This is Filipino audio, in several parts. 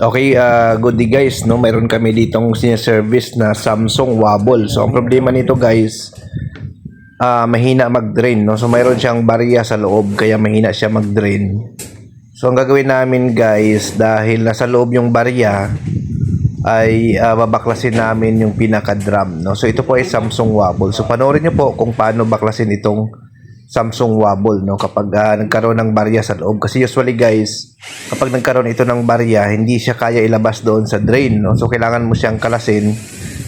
Okay, uh, good day guys, no? Mayroon kami ditong service na Samsung Wobble. So, ang problema nito guys, ah mahina mag-drain, no? So, mayroon siyang barya sa loob, kaya mahina siya mag-drain. So, ang gagawin namin guys, dahil nasa loob yung barya, ay ah, babaklasin namin yung pinaka-drum, no? So, ito po ay Samsung Wobble. So, panoorin nyo po kung paano baklasin itong Samsung Wobble no? Kapag ah, nagkaroon ng barya sa loob. Kasi usually guys kapag nagkaroon ito ng barya hindi siya kaya ilabas doon sa drain no? So kailangan mo siyang kalasin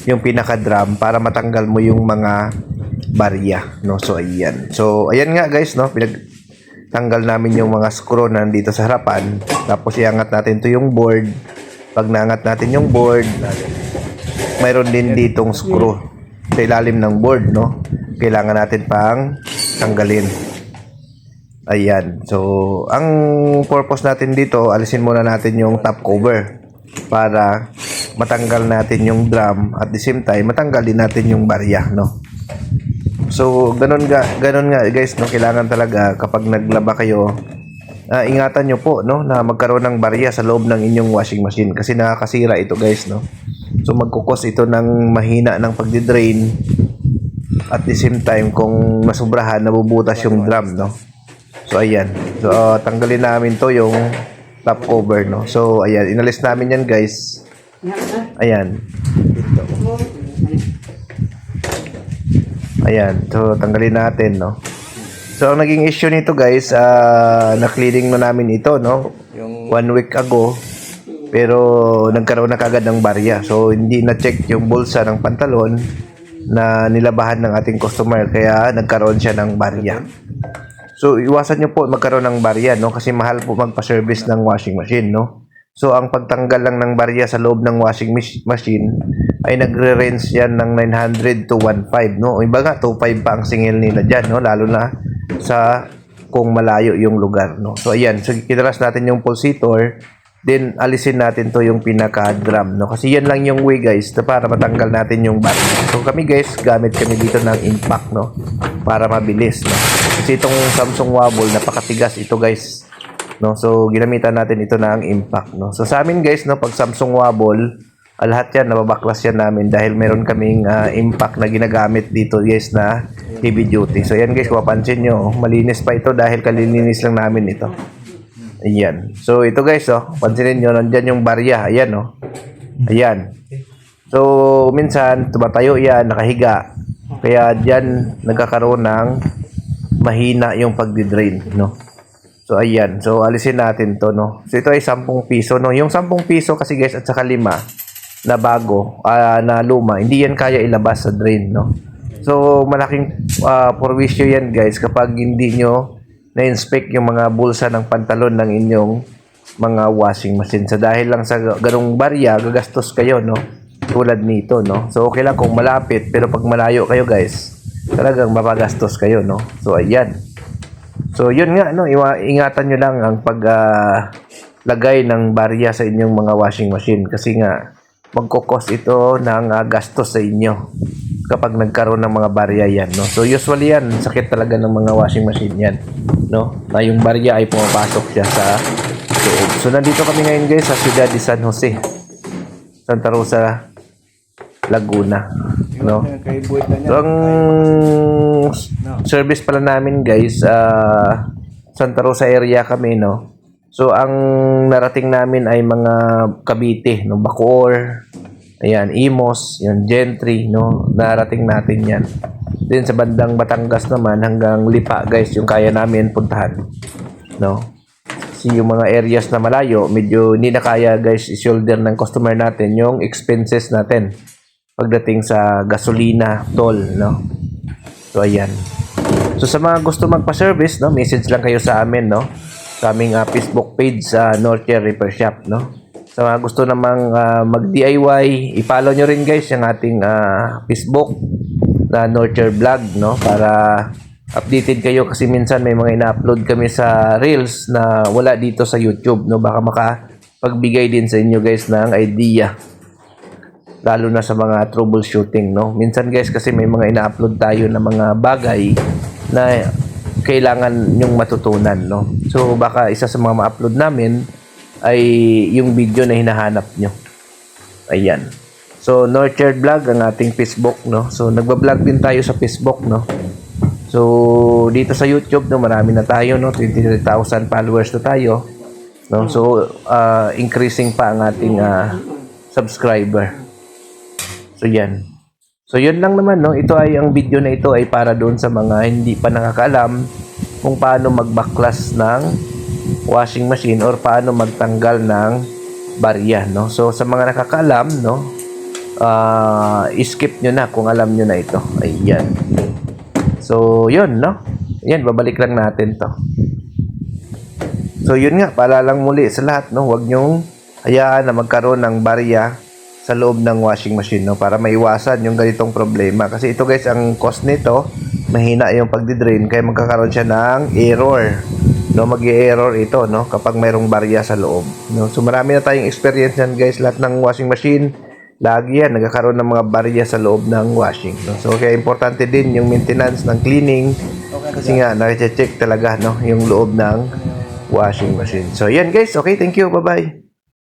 yung pinaka drum para matanggal mo yung mga barya no? So ayan. So ayan nga guys no? Pinag tanggal namin yung mga screw na nandito sa harapan. Tapos iangat natin to yung board. Pag naangat natin yung board mayroon din ditong screw sa ilalim ng board no? Kailangan natin pang tanggalin. Ayan. So ang purpose natin dito alisin muna natin yung top cover para matanggal natin yung drum. At the same time matanggal din natin yung barya no? So ganun nga ganun nga guys no? Kailangan talaga kapag naglaba kayo ah, ingatan nyo po no? Na magkaroon ng barya sa loob ng inyong washing machine. Kasi nakakasira ito guys no? So magkukos ito ng mahina ng pagdi-drain at the same time kung nasubrahan nabubutas yung drum no? So ayan. So ah, tanggalin namin to yung top cover no? So ayan. Inalis namin yan guys. Ayan. Ayan. So tanggalin natin no? So ang naging issue nito guys ah na-cleaning na namin ito no? One week ago. Pero nagkaroon na kagad ng barya. So hindi na-check yung bulsa ng pantalon na nilabahan ng ating customer kaya nagkaroon siya ng barya. So iwasan niyo po magkaroon ng barya no kasi mahal po magpa-service ng washing machine no. So ang pagtanggal lang ng barya sa loob ng washing mach- machine ay nagre-range yan ng 900 to 1.5 no. Iba nga 2.5 pa ang singil nila diyan no lalo na sa kung malayo yung lugar no. So ayan, so kinaras natin yung pulsator Then, alisin natin to yung pinaka-drum, no? Kasi yan lang yung way, guys, para matanggal natin yung bar. So, kami, guys, gamit kami dito ng impact, no? Para mabilis, no? Kasi itong Samsung Wobble, napakatigas ito, guys. No? So, ginamitan natin ito ng impact, no? So, sa amin, guys, no, pag Samsung Wobble, ah, lahat yan, nababaklas yan namin dahil meron kaming ah, impact na ginagamit dito, guys, na heavy duty. So, yan, guys, kung mapansin nyo, malinis pa ito dahil kalilinis lang namin ito. Ayan. So, ito guys, oh. Pansinin nyo, nandyan yung barya. Ayan, oh. Ayan. So, minsan, tumatayo yan, nakahiga. Kaya dyan, nagkakaroon ng mahina yung pagdi-drain, no? So, ayan. So, alisin natin to, no? So, ito ay 10 piso, no? Yung 10 piso kasi guys, at saka 5 na bago, ah, na luma, hindi yan kaya ilabas sa drain, no? So, malaking uh, porwisyo yan, guys, kapag hindi nyo na-inspect yung mga bulsa ng pantalon ng inyong mga washing machine. Sa dahil lang sa ganong barya, gagastos kayo, no? Tulad nito, no? So, okay lang kung malapit, pero pag malayo kayo, guys, talagang mapagastos kayo, no? So, ayan. So, yun nga, no? Iwa, ingatan nyo lang ang pag ah, lagay ng barya sa inyong mga washing machine. Kasi nga, magkukos ito ng ah, gastos sa inyo kapag nagkaroon ng mga barya yan, no? So, usually yan, sakit talaga ng mga washing machine yan, no? Na yung barya ay pumapasok siya sa loob. So, nandito kami ngayon, guys, sa Ciudad de San Jose. Santa Rosa, Laguna, no? So, ang service pala namin, guys, ah, Santa Rosa area kami, no? So, ang narating namin ay mga Cavite, no? Bacoor, ayan, Imos, yan, Gentry, no? Narating natin yan. Then, sa bandang Batangas naman, hanggang Lipa, guys, yung kaya namin puntahan, no? Kasi yung mga areas na malayo, medyo hindi na kaya, guys, i-shoulder ng customer natin yung expenses natin pagdating sa gasolina, toll, no? So, ayan. So, sa mga gusto magpa-service, no, message lang kayo sa amin, no? Sa aming ah, Facebook page sa Northshire Repair Shop, no? Sa mga gusto namang ah, mag-DIY, i-follow nyo rin guys yung ating ah, Facebook na Northshire Vlog, no? Para updated kayo kasi minsan may mga ina-upload kami sa Reels na wala dito sa YouTube, no? Baka makapagbigay din sa inyo guys ng idea lalo na sa mga troubleshooting no minsan guys kasi may mga ina-upload tayo na mga bagay na kailangan yung matutunan no so baka isa sa mga ma-upload namin ay yung video na hinahanap nyo. Ayan. So, Nurtured Vlog ang ating Facebook, no? So, nagba-vlog din tayo sa Facebook, no? So, dito sa YouTube, no, marami na tayo, no? 23,000 followers na tayo. No? So, uh, increasing pa ang ating uh, subscriber. So, yan. So, yun lang naman, no? Ito ay, ang video na ito ay para doon sa mga hindi pa nakakaalam kung paano mag-backclass ng washing machine or paano magtanggal ng barya, no? So, sa mga nakakaalam, no? ah skip nyo na kung alam nyo na ito. Ayan. So, yun, no? Ayan, babalik lang natin to. So, yun nga, paalala lang muli sa lahat, no? Huwag nyong hayaan na magkaroon ng barya sa loob ng washing machine, no? Para maiwasan yung ganitong problema. Kasi ito, guys, ang cost nito, mahina yung pagdidrain, kaya magkakaroon siya ng error. No, mag-error ito, no? Kapag mayroong barya sa loob. No? So, marami na tayong experience yan, guys. Lahat ng washing machine, lagi yan, nagkakaroon ng mga barya sa loob ng washing. No? So, kaya importante din yung maintenance ng cleaning. Kasi nga, na-check talaga, no? Yung loob ng washing machine. So, yan guys. Okay, thank you. Bye-bye.